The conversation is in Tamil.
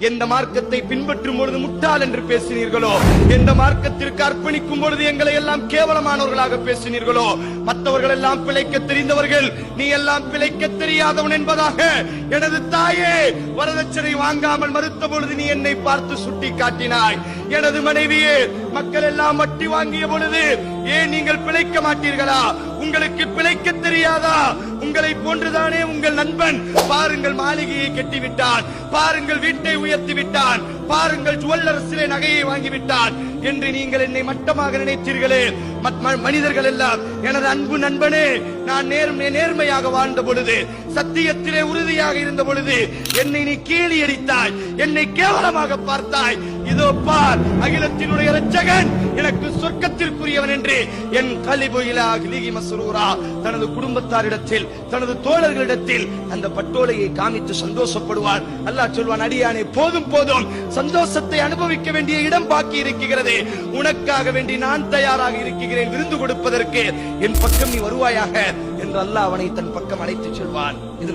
எந்த மார்க்கத்தை பின்பற்றும் பொழுது முட்டாள் என்று பேசினீர்களோ? எந்த மார்க்கத்திற்கு அர்ப்பணிக்கும் பொழுது எங்களை எல்லாம் கேவலமானவர்களாக பேசினீர்களோ? மற்றவர்கள் எல்லாம் பிழைக்க தெரிந்தவர்கள் நீ எல்லாம் பிழைக்க தெரியாதவன் என்பதாக எனது தாயே வரதட்சணை வாங்காமல் மறுத்த பொழுது நீ என்னை பார்த்து சுட்டி காட்டினாய். எனது மனைவியே மக்கள் எல்லாம் வட்டி வாங்கிய பொழுது ஏன் நீங்கள் பிழைக்க மாட்டீர்களா? உங்களுக்கு பிழைக்க தெரியாதா? உங்களை போன்றுதானே உங்கள் நண்பன். பாருங்கள் மாளிகையை கெட்டிவிட்டான். பாருங்கள் வீட்டை உயர்த்தி விட்டான் பாருங்கள் ஜுவல்லரசிலே நகையை வாங்கிவிட்டான். என்று நீங்கள் என்னை மட்டமாக நினைத்தீர்களே. மனிதர்கள் எல்லாம் எனது அன்பு நண்பனே நான் நேர்மை நேர்மையாக வாழ்ந்த பொழுது சத்தியத்திலே உறுதியாக இருந்த பொழுது என்னை நீ கேலி அடித்தாய் என்னை கேவலமாக பார்த்தாய். இதோ பார் அகிலத்தினுடைய ரச்சகன் எனக்கு சொற்க என் கலிபு இலா கிலிகி தனது குடும்பத்தாரிடத்தில் தனது தோழர்களிடத்தில் அந்த பட்டோலையை காமித்து சந்தோஷப்படுவான் அல்லாஹ் சொல்வான் அடியானே போதும் போதும். சந்தோஷத்தை அனுபவிக்க வேண்டிய இடம் பாக்கி இருக்கிறது. உனக்காக வேண்டி நான் தயாராக இருக்கிறேன். விருந்து கொடுப்பதற்கு என் பக்கம் நீ வருவாயாக. என்று அல்லாஹ் அவனை தன் பக்கம் அழைத்துச் செல்வான். இது